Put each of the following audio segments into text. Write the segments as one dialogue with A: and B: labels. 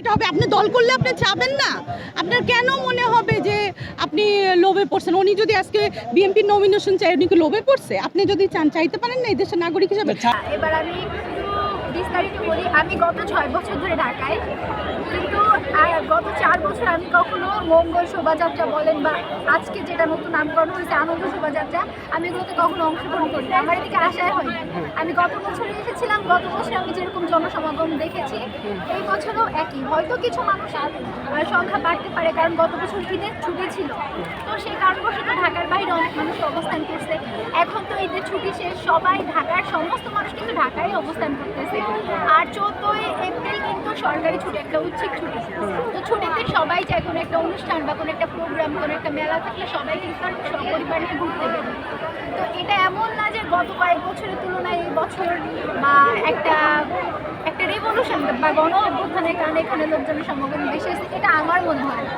A: এটা হবে। আপনি দল করলে আপনি চাবেন না। আপনার কেন মনে হবে যে আপনি লোভে পড়ছেন? উনি যদি আজকে বিএনপি নমিনেশন চাই উনি কি লোভে পড়ছে? আপনি যদি চান, চাইতে পারেন না এই দেশের নাগরিক হিসেবে?
B: এবার আমি বিস্তারিত বলি। আমি গত ছয় বছর ধরে ঢাকায়। গত চার বছর আমি কখনো মঙ্গল শোভাযাত্রা বলেন বা আজকে যেটা নতুন নামকরণ হয়েছে আনন্দ শোভাযাত্রা, আমি এগুলোতে কখনো অংশগ্রহণ করি। আমার এদিকে আশায় হয়নি। আমি গত বছর এসেছিলাম, গত বছর আমি যেরকম জনসমাগম দেখেছি, এই বছরও একই। হয়তো কিছু মানুষের সংখ্যা বাড়তে পারে, কারণ গত বছর ঈদের ছুটি ছিল। তো সেই কারণবশত ঢাকার বাইরে অনেক মানুষ অবস্থান করছে। এখন তো ঈদের ছুটি শেষ, সবাই ঢাকার, সমস্ত মানুষ কিন্তু ঢাকায় অবস্থান করতেছে। আর চোদ্দোই এপ্রিল কিন্তু সরকারি ছুটি, একটা ঐচ্ছিক ছুটি। তো ছুটিতে সবাই চায় কোনো একটা অনুষ্ঠান বা কোনো একটা প্রোগ্রাম কোনো একটা মেলা থাকলে সবাই কিন্তু তার পরিবার নিয়ে ঘুরতে বেরোয় তো এটা এমন না যে গত কয়েক বছরের তুলনায় এই বছর বা একটা রেভলিউশন বা গণ অভ্যুত্থানের কারণে এখানে লোকজনের সমাগম বেশি হয়েছে। এটা আমার মনে হয় না।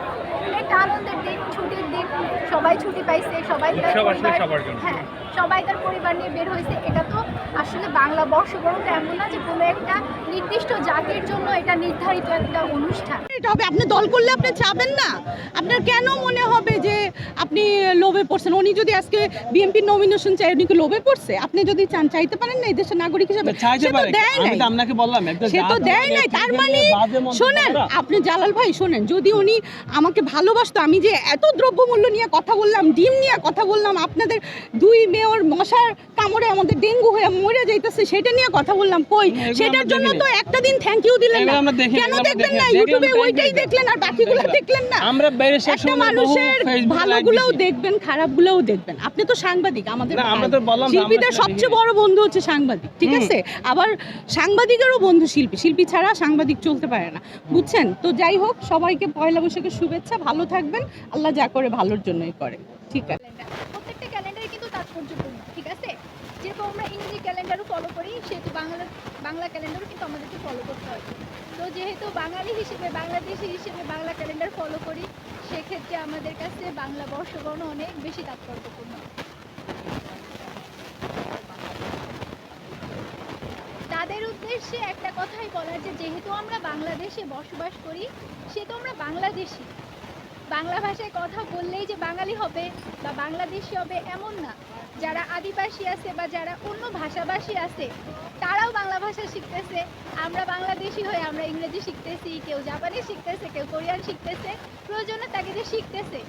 B: একটা আনন্দের দিন ছুটির দিন সবাই ছুটি পাইছে সবাই তার পরিবার- হ্যাঁ সবাই তার পরিবার নিয়ে বের হয়েছে। এটা তো আসলে বাংলা বর্ষবরণ এমন না যে কোনো একটা নির্দিষ্ট জাতির জন্য এটা নির্ধারিত একটা অনুষ্ঠান।
A: এটা হবে। আপনি দল করলে আপনি চাবেন না। আপনার কেন মনে হবে যে আপনি লোভে পড়ছেন? উনি যদি আজকে বিএনপি নমিনেশন চাই উনি কি লোভে পড়ছে? আপনি যদি চান চাইতে পারেন না এই দেশের নাগরিক হিসেবে?
C: চাইতে
A: সে তো
C: পারে।
A: দেয়
C: আমি তো আপনাকে বললাম
A: সে তো দেয় নাই তার মানে শোনেন আপনি জালাল ভাই শোনেন যদি উনি আমাকে ভালোবাসতো আমি যে এত দ্রব্যমূল্য নিয়ে কথা বললাম ডিম নিয়ে কথা বললাম আপনাদের দুই মেয়র মশার কামড়ে আমাদের ডেঙ্গু হয়ে মরে যাইতেছে সেটা নিয়ে কথা বললাম কই? সেটার জন্য তো একটা দিন থ্যাংক ইউ দিলেন না। কেন দেখবেন না? ইউটিউবে ওইটাই দেখলেন আর বাকিগুলো দেখলেন না।
C: আমরা বাইরে
A: একটা মানুষের ভালোগুলোও। দেখবেন খারাপগুলোও দেখবেন। আপনি তো সাংবাদিক আমাদের
C: আমরা তো বললাম
A: শিল্পীদের সবচেয়ে বড় বন্ধু হচ্ছে সাংবাদিক ঠিক আছে? আবার সাংবাদিকেরও বন্ধু শিল্পী। শিল্পী ছাড়া সাংবাদিক চলতে পারে না। বুঝছেন? তো যাই হোক, সবাইকে পয়লা বৈশাখের শুভেচ্ছা, ভালো থাকবেন। আল্লাহ যা করে ভালোর জন্যই করে। ঠিক আছে।
B: প্রত্যেকটা ক্যালেন্ডারে কিন্তু তাৎপর্যপূর্ণ, ঠিক আছে? যেরকম আমরা ইংরেজি ক্যালেন্ডারও ফলো করি, সেহেতু বাংলা বাংলা ক্যালেন্ডারও কিন্তু আমাদেরকে ফলো করতে হয়। তো যেহেতু বাঙালি হিসেবে, বাংলাদেশি হিসেবে বাংলা ক্যালেন্ডার ফলো করি, সেক্ষেত্রে আমাদের কাছে বাংলা বর্ষবর্ণ অনেক বেশি তাৎপর্যপূর্ণ। উদ্দেশ্যে একটা কথাই বলার যে যেহেতু আমরা বাংলাদেশে বসবাস করি সেহেতু আমরা বাংলাদেশি। বাংলা ভাষায় কথা বললেই যে বাঙালি হবে বা বাংলাদেশি হবে এমন না। যারা আদিবাসী আছে বা যারা অন্য ভাষাভাষী আছে, তারাও বাংলা ভাষা শিখতেছে। আমরা বাংলাদেশি হয়ে আমরা ইংরেজি শিখতেছি, কেউ জাপানি শিখতেছে, কেউ কোরিয়ান শিখতেছে। প্রয়োজনে তাকে যে শিখতেছে।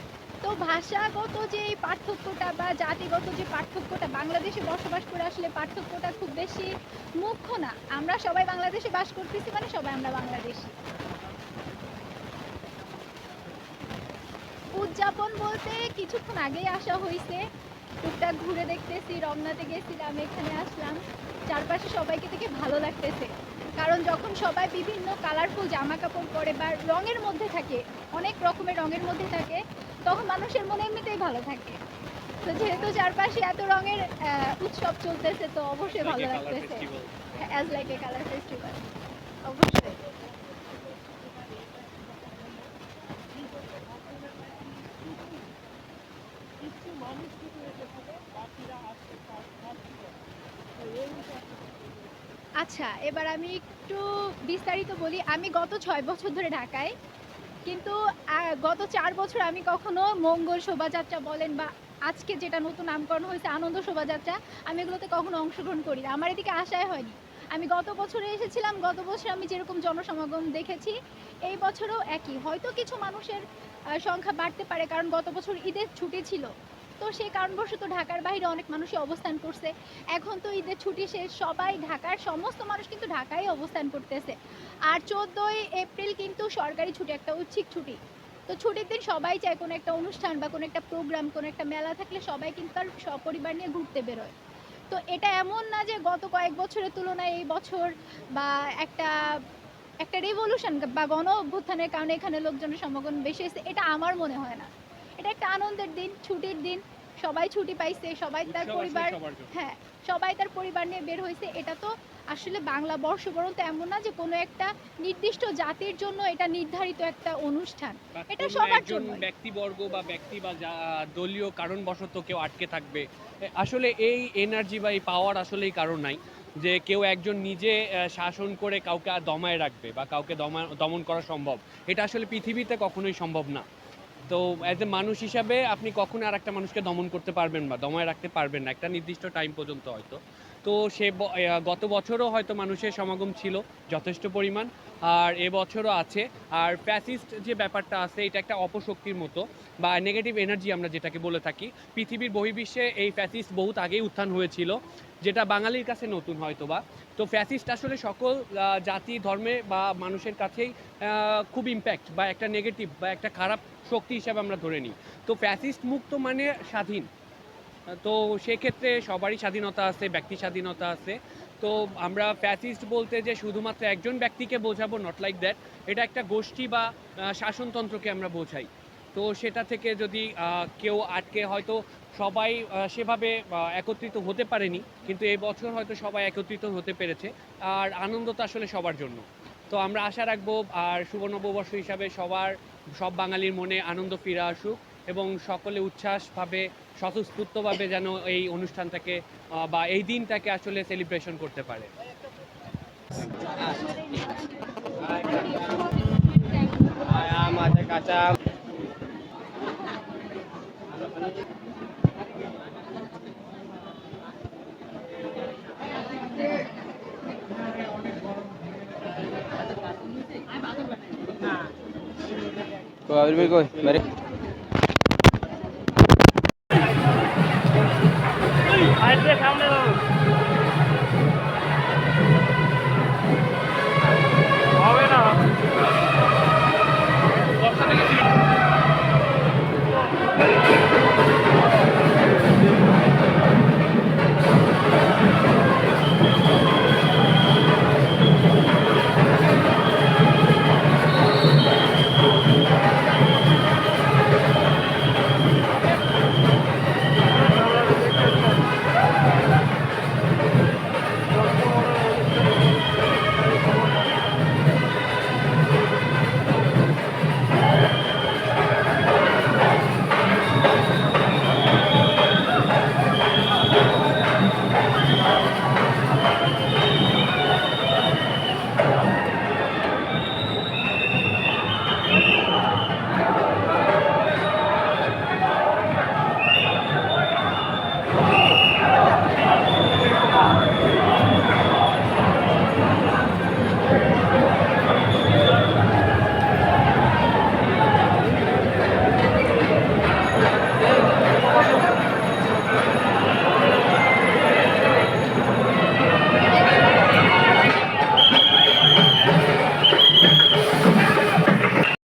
B: তো ভাষাগত যে এই পার্থক্যটা বা জাতিগত যে পার্থক্যটা, বাংলাদেশে বসবাস করে আসলে পার্থক্যটা খুব বেশি মুখ্য না। আমরা সবাই বাংলাদেশে বাস করতেছি মানে সবাই আমরা বাংলাদেশি। উদযাপন বলতে কিছুক্ষণ আগেই আসা হয়েছে টুকটাক ঘুরে দেখতেছি, রমনাতে গেছিলাম, এখানে আসলাম। চারপাশে সবাইকে দেখে ভালো লাগতেছে। কারণ যখন সবাই বিভিন্ন কালারফুল জামা কাপড় পরে বা রঙের মধ্যে থাকে, অনেক রকমের রঙের মধ্যে থাকে তখন মানুষের মনে এমনিতেই ভালো থাকে। তো যেহেতু চারপাশে এত রঙের আহ, উৎসব চলতেছে তো অবশ্যই ভালো লাগতেছে। As like a colour festival অবশ্যই। আচ্ছা এবার আমি একটু বিস্তারিত বলি। আমি গত ছয় বছর ধরে ঢাকায়। কিন্তু গত চার বছর আমি কখনো মঙ্গল শোভাযাত্রা বলেন বা আজকে যেটা নতুন নামকরণ হয়েছে আনন্দ শোভাযাত্রা, আমি এগুলোতে কখনো অংশগ্রহণ করি না। আমার এদিকে আশায় হয়নি। আমি গত বছরে এসেছিলাম, গত বছর আমি যেরকম জনসমাগম দেখেছি, এই বছরও একই। হয়তো কিছু মানুষের সংখ্যা বাড়তে পারে, কারণ গত বছর ঈদের ছুটি ছিল। তো সেই কারণবশত ঢাকার বাইরে অনেক মানুষই অবস্থান করছে। এখন তো ঈদের ছুটি শেষ, সবাই ঢাকার সমস্ত মানুষ কিন্তু ঢাকায় অবস্থান করতেছে। আর চোদ্দোই এপ্রিল কিন্তু সরকারি ছুটি, একটা ঐচ্ছিক ছুটি। তো ছুটির দিন সবাই চায় কোনো একটা অনুষ্ঠান বা কোনো একটা প্রোগ্রাম কোনো একটা মেলা থাকলে সবাই কিন্তু তার সপরিবার নিয়ে ঘুরতে বেরোয়। তো এটা এমন না যে গত কয়েক বছরের তুলনায় এই বছর বা একটা একটা রেভলিউশন বা গণ অভ্যুত্থানের কারণে এখানে লোকজনের সমাগম বেশি হয়েছে, এটা আমার মনে হয় না। এটা একটা আনন্দের দিন ছুটির দিন। সবাই ছুটি পাইছে সবাই তার পরিবার হ্যাঁ সবাই তার পরিবার নিয়ে বের হয়েছে এটা তো আসলে বাংলা বর্ষবরণ তো এমন না যে কোনো একটা নির্দিষ্ট জাতির জন্য এটা নির্ধারিত একটা অনুষ্ঠান। এটা সবার জন্যই।
D: ব্যক্তিবর্গ বা ব্যক্তি বা দলীয় কারণবশত কেউ আটকে থাকবে। আসলে এই এনার্জি বা এই পাওয়ার আসলে এই কারণ নাই। যে কেউ একজন নিজে শাসন করে কাউকে দমায় রাখবে বা কাউকে দমন করা সম্ভব। এটা আসলে পৃথিবীতে কখনোই সম্ভব না। তো অ্যাজ এ মানুষ হিসাবে আপনি কখনো আর একটা মানুষকে দমন করতে পারবেন বা দমায় রাখতে পারবেন না। একটা নির্দিষ্ট টাইম পর্যন্ত হয়তো। তো সে গত বছরও হয়তো মানুষের সমাগম ছিল, যথেষ্ট পরিমাণ। আর এবছরও আছে। আর প্যাসিস্ট যে ব্যাপারটা আছে, এটা একটা অপশক্তির মতো বা নেগেটিভ এনার্জি আমরা যেটাকে বলে থাকি। পৃথিবীর বহির্বিশ্বে এই ফ্যাসিস্ট বহুত আগেই উত্থান হয়েছিল, যেটা বাঙালির কাছে নতুন হয়তো বা তো ফ্যাসিস্ট আসলে সকল জাতি, ধর্মে বা মানুষের কাছেই খুব ইম্প্যাক্ট বা একটা নেগেটিভ বা একটা খারাপ শক্তি হিসাবে আমরা ধরে নিই। তো ফ্যাসিস্ট মুক্ত মানে স্বাধীন। তো সেক্ষেত্রে সবারই স্বাধীনতা আছে ব্যক্তি স্বাধীনতা আছে। তো আমরা ফ্যাসিস্ট বলতে যে শুধুমাত্র একজন ব্যক্তিকে বোঝাবো নট লাইক দ্যাট এটা একটা গোষ্ঠী বা শাসনতন্ত্রকে আমরা বোঝাই। তো সেটা থেকে যদি কেউ আটকে হয়তো সবাই সেভাবে একত্রিত হতে পারেনি, কিন্তু এই বছর হয়তো সবাই একত্রিত হতে পেরেছে। আর আনন্দ তো আসলে সবার জন্য। তো আমরা আশা রাখব, আর শুভ নববর্ষ হিসাবে সবার, সব বাঙালির মনে আনন্দ ফিরে আসুক। এবং সকলে উচ্ছ্বাসভাবে স্বতঃস্ফূর্তভাবে যেন এই অনুষ্ঠানটাকে বা এই দিনটাকে আসলে সেলিব্রেশন করতে পারে
C: kau, mari.